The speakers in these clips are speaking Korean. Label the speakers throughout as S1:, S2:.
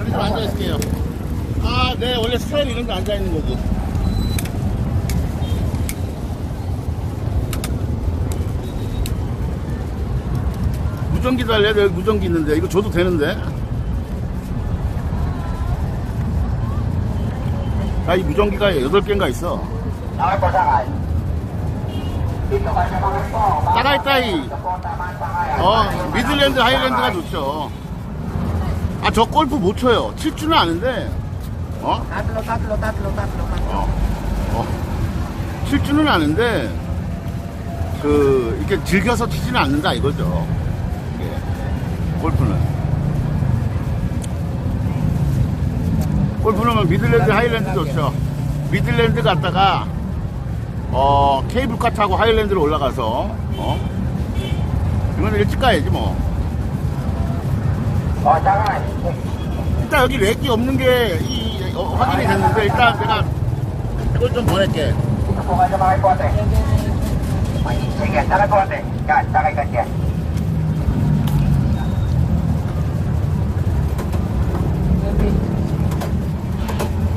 S1: 여기 좀 앉아 있을게요. 아, 네, 원래 스타일 이런 데 앉아 있는 거지. 무전기 달래? 여기 무전기 있는데. 이거 줘도 되는데? 아, 이 무전기가 8개인가 있어. 따가이따이. 어, 미들랜드 하이랜드가 좋죠. 아, 저 골프 못 쳐요. 칠 줄은 아는데, 어?
S2: Tatlo, tatlo, tatlo, tatlo.
S1: 어, 어. 칠 줄은 아는데, 그, 이렇게 즐겨서 치지는 않는다 이거죠. 예. 골프는. 골프는 뭐 미들랜드, 하이랜드 좋죠. 미들랜드 갔다가, 어, 케이블카 타고 하이랜드로 올라가서, 어? 이건 일찍 가야지 뭐. 일단 여기 렉이 없는 게 이, 어, 확인이 됐는데 일단 내가 이걸 좀 보낼게.
S2: Tara konti. Yan, sakay ka dyan.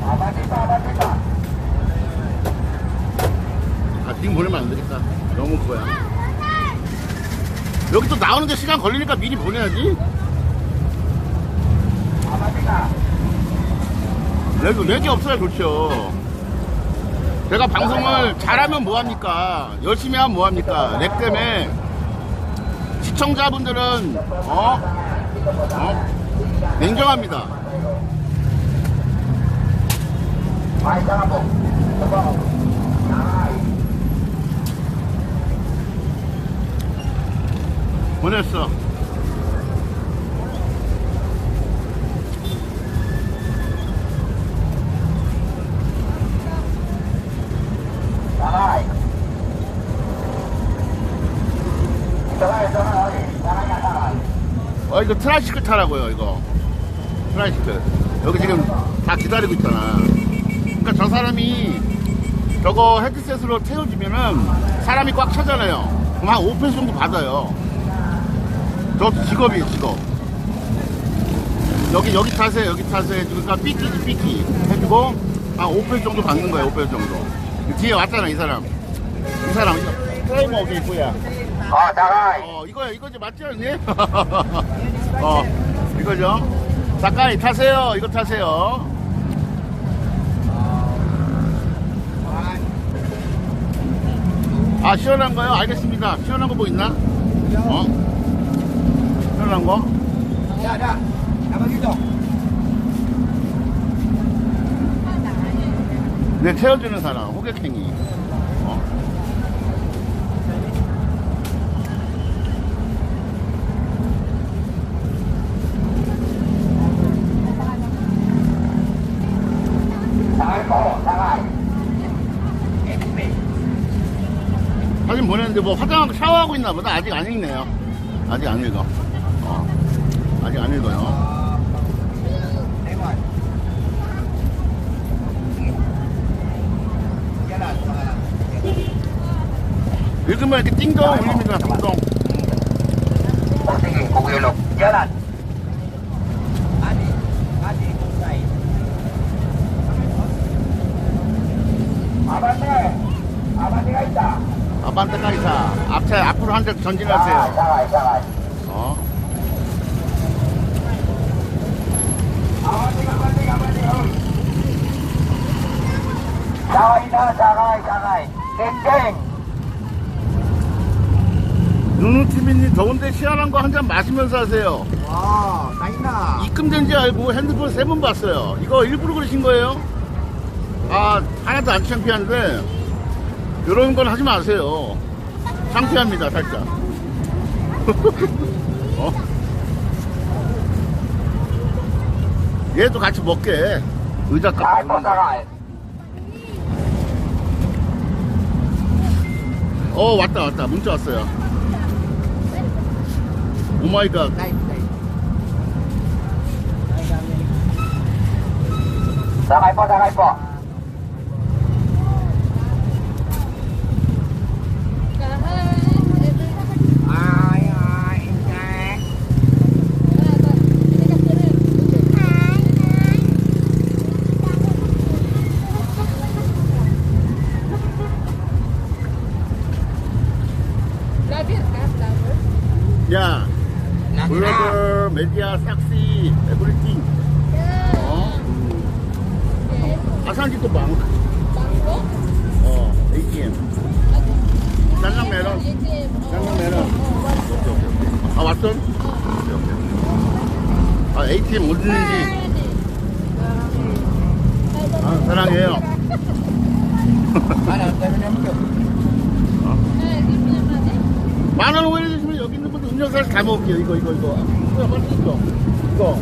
S2: Aba dito, aba dito.
S1: 아, 딩 보내면 안 되겠다. 너무 그거야. 여기 또 나오는데 시간 걸리니까 미리 보내야지. 렉, 렉이 없어야 좋죠. 제가 방송을 잘하면 뭐합니까? 열심히 하면 뭐합니까? 렉 때문에 시청자분들은, 어? 어? 냉정합니다. 보냈어. 어, 이거 트라이시클 타라고요, 이거. 트라이시클. 여기 지금 다 기다리고 있잖아. 그러니까 저 사람이 저거 헤드셋으로 태워주면은 사람이 꽉 차잖아요. 그럼 한 5편 정도 받아요. 저 직업이에요, 직업. 여기, 여기 타세요, 여기 타세요. 그러니까 삐끼지, 삐끼. 해주고 한 5편 정도 받는 거예요, 5편 정도. 뒤에 왔잖아, 이 사람. 이 사람. 프라이머 어디 있고야.
S2: Oh, sakay.
S1: 어, 이거야, 이거지, 맞지 않니? 어, 이거죠? 잠깐 타세요. 이거 타세요. 아, 시원한 거요? 알겠습니다. 시원한 거 뭐 있나? 어? 시원한 거?
S2: Ada. Apa gitu?
S1: 내 태워주는 사람, 호객행위. 어?
S2: Sakay po, sakay.
S1: 사진 보냈는데 뭐 화장하고 샤워하고 있나 보다. 아직 안 읽네요. 아직 안 읽어. 어. 아직 안 읽어요. 읽으면 이렇게 띵동 울립니다. 띵동.
S2: Sige, kukilok. Jalan. Adi,
S1: 아반떼까지 사. 앞차 앞으로 한 대 전진하세요. 어.
S2: Sakay. Ding-ding.
S1: 누누티비님 더운데 시원한 거 한 잔 마시면서 하세요.
S2: 와, 나이나.
S1: 입금된 지 알고 핸드폰 세 번 봤어요. 이거 일부러 그러신 거예요? 아, 하나도 안 창피한데, 이런 건 하지 마세요. 창피합니다, 살짝. 어? 얘도 같이 먹게. 의자 깎아.
S2: sakay.
S1: 어, 왔다, 왔다. 문자 왔어요. 오마이갓.
S2: Po. Ay, ay, ay.
S1: 메디아, 싹시, 에브리띵. 어? 아산지도 방. 어, ATM. 짤랑 메론. 짤랑 메론. 오케이, 오케이, 오케이. 아, 왔어? 오케이, 오케이. 아, ATM 어디는지. 아, 사랑해요. 만원 오일 주시면 여기 있는 분들 음료수 하나씩 다 먹을게요. 이거, 이거, 이거. 이거 빨리 이거. 이거.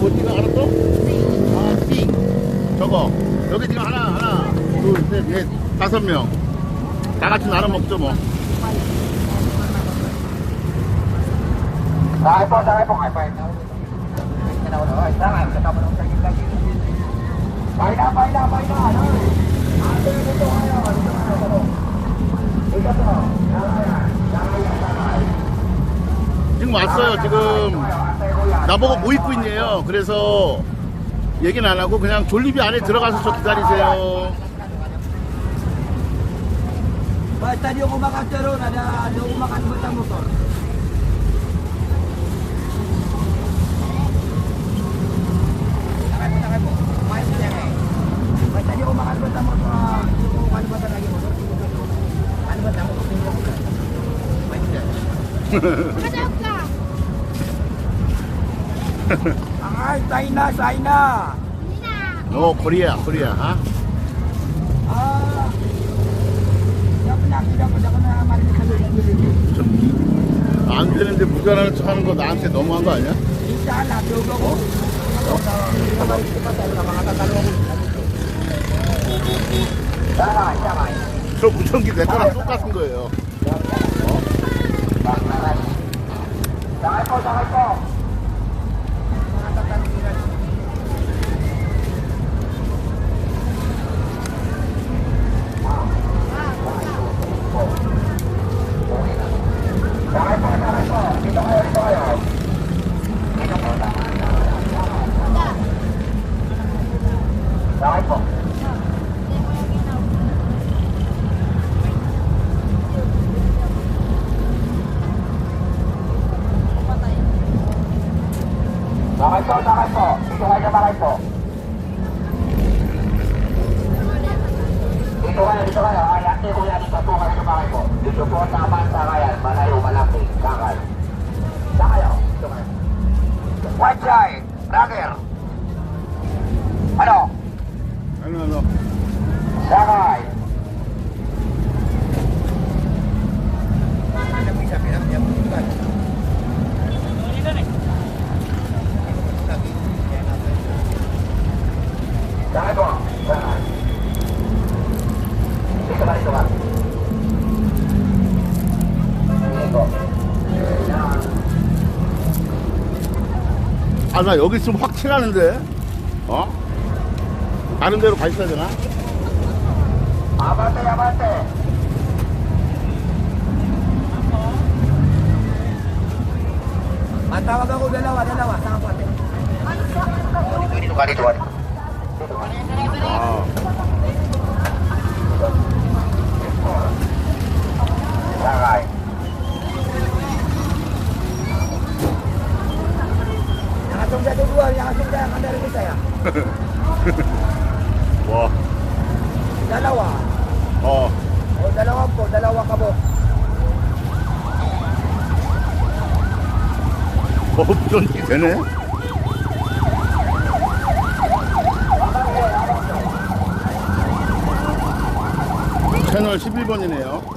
S1: 뭐지가 알았어? 아, 띠. 저거. 여기 지금 하나, 하나, 둘, 셋, 넷, 다섯 명. 다 같이 나눠 먹죠, 뭐.
S2: Rồi po, rồi po, phải Cái đầu nữa, ra lại, cái đầu nó chạy chạy chạy. Bay ra, bay ra, bay ra, rồi. À, đây, cái chỗ này rồi, cái chỗ này rồi. Đi cái chỗ. Ra lại, ra
S1: 지금 왔어요, 지금. 나보고 뭐 입고 있냐요. 그래서 얘기는 안 하고 그냥 졸리비 안에 들어가서 저 기다리세요.
S3: Baik tadi aku makan turun ada ada aku makan betul motor. Baik tadi aku makan betul motor. Aku makan betul lagi motor. Makan betul motor. Baik dah. Ay, China, China.
S1: 어, 코리아, 코리아. 아?
S3: Ah. Pernah, dah pernah mari kita dulu.
S1: 좀, 안 되는데 무전하는 척 하는 거 나한테 너무한 거 아니야? 저 무전기 내 거랑 똑같은 거예요.
S2: Rồi po, sa akin po. Dito kayo sa akin po. Dito kayo, dito kayo. Ay, ate kuya, dito po kayo sa akin po. Dito Sakayo. Dito kayo. White. Ano? Ano, ano?
S1: Saka. 나 여기 있으면 확 티나는데? 어? 다른 데로 가 있어야 되나?
S3: Sa kapatid.
S2: Dito ka, dito ka.
S1: 아, 어, 무전기 되네? 채널 11번이네요.